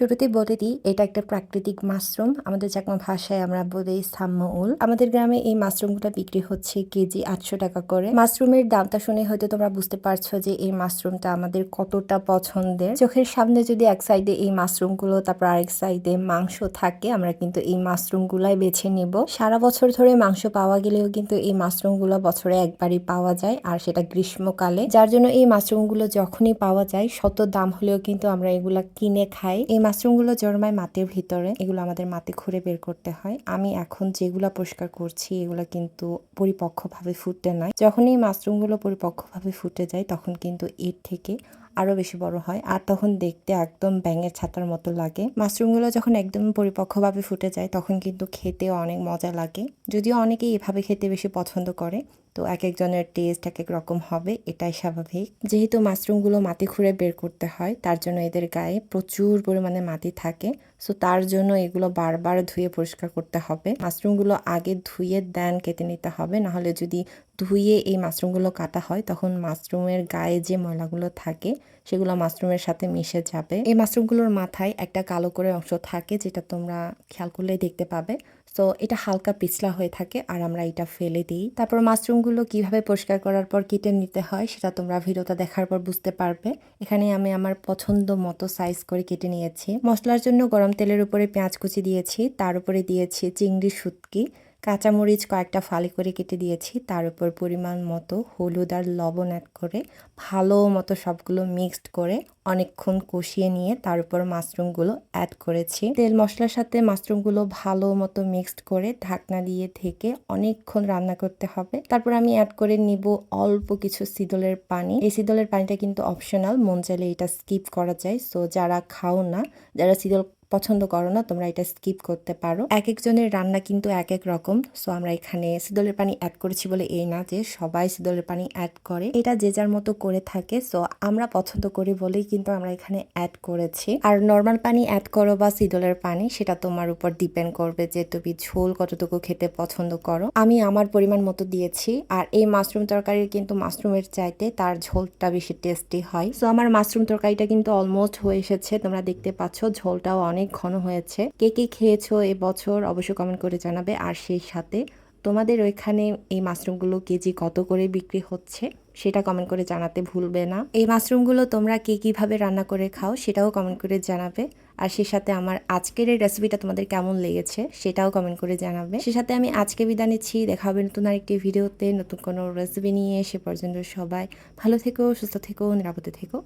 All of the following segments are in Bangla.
শুরুতেই বলে দিই, এটা একটা প্রাকৃতিক মাশরুম। আমাদের চাকমা ভাষায় আমরা বলি সাম্মউল আমাদের গ্রামে এই মাশরুমগুলো বিক্রি হচ্ছে কেজি আটশো টাকা করে। মাশরুমের দামটা শুনে হয়তো তোমরা বুঝতে পারছ যে এই মাশরুমটা আমাদের কতটা পছন্দের। চোখের সামনে যদি এক সাইডে এই মাশরুমগুলো, তারপর আরেক সাইডে মাংস থাকে, আমরা কিন্তু এই মাশরুমগুলাই বেছে নিব। সারা বছর ধরে মাংস পাওয়া গেলেও কিন্তু এই মাশরুমগুলো বছরে একবারই পাওয়া যায়, আর সেটা গ্রীষ্মকালে। যার জন্য এই মাশরুমগুলো যখনই পাওয়া যায়, শত দাম হলেও কিন্তু আমরা এগুলা কিনে খাই। এই মাশরুমগুলো জন্মায় মাটির ভিতরে, এগুলো আমাদের মাটি খুঁড়ে বের করতে হয়। আমি এখন যেগুলো পরিষ্কার করছি, এগুলো কিন্তু পরিপক্কভাবে ফুটে নাই যখন এই মাশরুমগুলো পরিপক্কভাবে ফুটে যায়, তখন কিন্তু এর থেকে আরও বেশি বড় হয়। আর তখন দেখতে একদম ব্যাঙের ছাতার মতো লাগে। মাশরুমগুলো যখন একদম পরিপক্কভাবে ফুটে যায়, তখন কিন্তু খেতেও অনেক মজা লাগে। যদিও অনেকেই এভাবে খেতে বেশি পছন্দ করে তো এক একজনের টেস্ট এক এক রকম হবে, এটাই স্বাভাবিক। যেহেতু মাশরুমগুলো মাটি খুঁড়ে বের করতে হয়, তার জন্য এদের গায়ে প্রচুর পরিমাণে মাটি থাকে। সো তার জন্য এগুলো বারবার ধুয়ে পরিষ্কার করতে হবে। মাশরুমগুলো আগে ধুয়ে দেন কেটে নিতে হবে, নাহলে যদি ধুয়ে এই মাশরুমগুলো কাটা হয়, তখন মাশরুমের গায়ে যে ময়লাগুলো থাকে, সেগুলো মাশরুমের সাথে মিশে যাবে। এই মাশরুমগুলোর মাথায় একটা কালো করে অংশ থাকে, যেটা তোমরা খেয়াল করলেই দেখতে পাবে। সো এটা হালকা পিছলা হয়ে থাকে আর আমরা এটা ফেলে দিই। তারপর মাশরুমগুলো কীভাবে পরিষ্কার করার পর কেটে নিতে হয় সেটা তোমরা ভিডিওটা দেখার পর বুঝতে পারবে। এখানে আমি আমার পছন্দ মতো সাইজ করে কেটে নিয়েছি। মশলার জন্য গরম তেলের উপরে পেঁয়াজ কুচি দিয়েছি, তার উপরে দিয়েছি চিংড়ি শুটকি। কাঁচামরিচ কয়েকটা ফালি করে কেটে দিয়েছি। তার উপর পরিমাণ মতো হলুদ আর লবণ অ্যাড করে ভালো মতো সবগুলো মিক্সড করে অনেকক্ষণ কষিয়ে নিয়ে তার উপর মাশরুমগুলো অ্যাড করেছি। তেল মশলার সাথে মাশরুমগুলো ভালো মতো মিক্সড করে ঢাকনা দিয়ে থেকে অনেকক্ষণ রান্না করতে হবে। তারপর আমি অ্যাড করে নিব অল্প কিছু সিদলের পানি। এই সিদলের পানিটা কিন্তু অপশনাল মন চাইলে এটা স্কিপ করা যায়। সো যারা খাও না, যারা সিদল পছন্দ করো না, তোমরা এটা স্কিপ করতে পারো। এক একজনের রান্না কিন্তু এক এক রকম সো আমরা এখানে সিদলের পানি অ্যাড করেছি বলে এই না যে সবাই সিদলের পানি অ্যাড করে। এটা যে যার মতো করে থাকে সো আমরা পছন্দ করি বলেই কিন্তু আমরা এখানে অ্যাড করেছি। আর নর্মাল পানি অ্যাড করো বা সিদলের পানি, সেটা তোমার উপর ডিপেন্ড করবে যে তুমি ঝোল কতটুকু খেতে পছন্দ করো। আমি আমার পরিমাণ মতো দিয়েছি, আর এই মাশরুম তরকারির কিন্তু মাশরুমের চাইতে তার ঝোলটা বেশি টেস্টি হয়। সো আমার মাশরুম তরকারিটা কিন্তু অলমোস্ট হয়ে এসেছে, তোমরা দেখতে পাচ্ছ ঝোলটাও অনেক অনেক ঘন হয়েছে। কে কে খেয়েছো এবছর অবশ্যই কমেন্ট করে জানাবে। আর সেই সাথে তোমাদের ওইখানে এই মাশরুমগুলো কেজি কত করে বিক্রি হচ্ছে সেটা কমেন্ট করে জানাতে ভুলবে না। এই মাশরুমগুলো তোমরা কে কীভাবে রান্না করে খাও সেটাও কমেন্ট করে জানাবে। আর সে সাথে আমার আজকের এই রেসিপিটা তোমাদের কেমন লেগেছে সেটাও কমেন্ট করে জানাবে। সে সাথে আমি আজকে বিদায় নিচ্ছি। দেখা হবে নতুন আরেকটি ভিডিওতে, নতুন কোনো রেসিপি নিয়ে। সে পর্যন্ত সবাই ভালো থেকো, সুস্থ থেকো, নিরাপদে থেকো।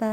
বা